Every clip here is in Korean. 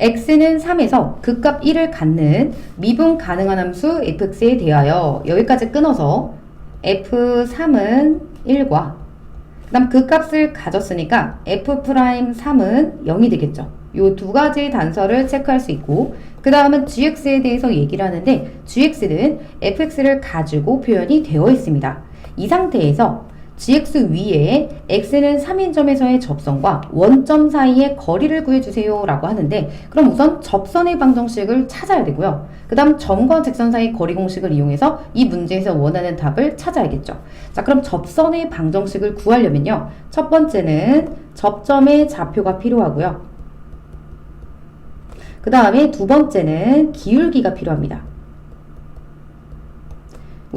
x는 3에서 극값 1을 갖는 미분 가능한 함수 fx에 대하여 여기까지 끊어서 f3은 1과 그 다음 극값을 가졌으니까 f'3은 0이 되겠죠. 요 두 가지 단서를 체크할 수 있고 그 다음은 gx에 대해서 얘기를 하는데 gx는 fx를 가지고 표현이 되어 있습니다. 이 상태에서 gx 위에 x는 3인 점에서의 접선과 원점 사이의 거리를 구해주세요 라고 하는데 그럼 우선 접선의 방정식을 찾아야 되고요. 그 다음 점과 직선 사이 거리 공식을 이용해서 이 문제에서 원하는 답을 찾아야겠죠. 자 그럼 접선의 방정식을 구하려면요. 첫 번째는 접점의 좌표가 필요하고요. 그 다음에 두 번째는 기울기가 필요합니다.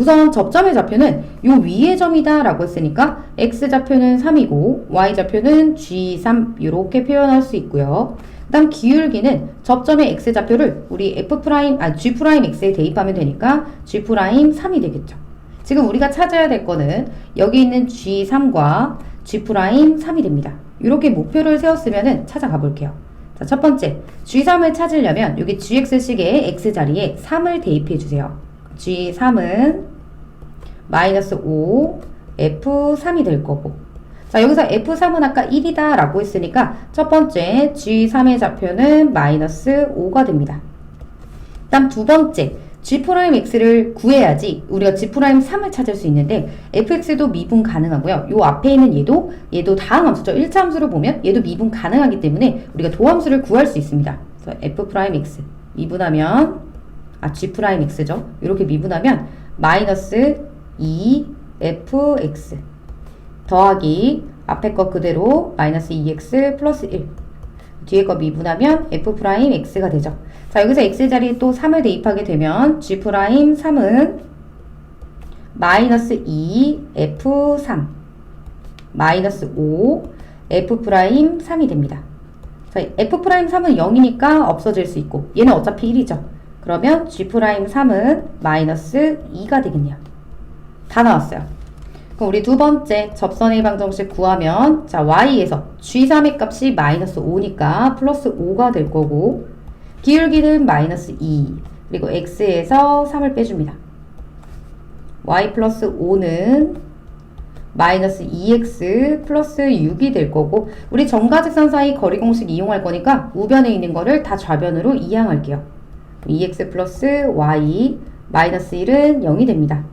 우선 접점의 좌표는 요 위의 점이다 라고 했으니까 x좌표는 3이고 y좌표는 g3 이렇게 표현할 수 있고요. 그 다음 기울기는 접점의 x좌표를 우리 f' 아 g'x에 대입하면 되니까 g'3이 되겠죠. 지금 우리가 찾아야 될 거는 여기 있는 g3과 g'3이 됩니다. 이렇게 목표를 세웠으면 찾아가 볼게요. 자, 첫 번째, G3을 찾으려면 여기 GX식의 X자리에 3을 대입해 주세요. G3은 마이너스 5, F3이 될 거고. 자, 여기서 F3은 아까 1이다 라고 했으니까 첫 번째 G3의 좌표는 마이너스 5가 됩니다. 다음 두 번째, G'X를 구해야지 우리가 G'3을 찾을 수 있는데 fx도 미분 가능하고요. 요 앞에 있는 얘도 얘도 다음 함수죠. 1차 함수를 보면 얘도 미분 가능하기 때문에 우리가 도함수를 구할 수 있습니다. 그래서 f'x 미분하면 아 G'X죠. 이렇게 미분하면 마이너스 2fx 더하기 앞에 거 그대로 마이너스 2x 플러스 1 뒤에 거 미분하면 f'x가 되죠. 자, 여기서 x자리에 또 3을 대입하게 되면 g'3은 마이너스 2 f3 마이너스 5 f'3이 됩니다. 자, f'3은 0이니까 없어질 수 있고 얘는 어차피 1이죠. 그러면 g'3은 마이너스 2가 되겠네요. 다 나왔어요. 그럼 우리 두 번째 접선의 방정식 구하면 자 y에서 g3의 값이 마이너스 5니까 플러스 5가 될 거고 기울기는 마이너스 2 그리고 x에서 3을 빼줍니다. y 플러스 5는 마이너스 2x 플러스 6이 될 거고 우리 정가직선 사이 거리 공식 이용할 거니까 우변에 있는 거를 다 좌변으로 이항할게요. 2x 플러스 y 마이너스 1은 0이 됩니다.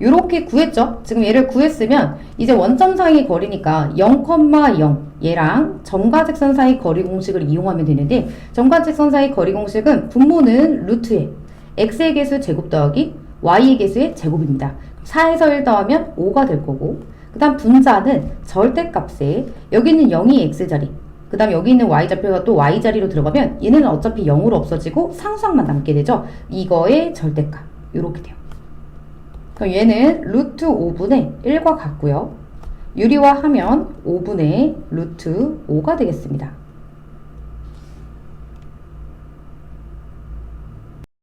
이렇게 구했죠? 지금 얘를 구했으면 이제 원점 사이의 거리니까 0,0 얘랑 점과직선 사이 거리 공식을 이용하면 되는데 점과직선 사이 거리 공식은 분모는 루트에 x의 개수 제곱 더하기 y의 개수의 제곱입니다. 4에서 1 더하면 5가 될 거고 그 다음 분자는 절대값에 여기 있는 0이 x자리 그 다음 여기 있는 y좌표가 또 y자리로 들어가면 얘는 어차피 0으로 없어지고 상수항만 남게 되죠. 이거의 절대값 이렇게 돼요. 그럼 얘는 루트 5분의 1과 같고요. 유리화 하면 5분의 루트 5가 되겠습니다.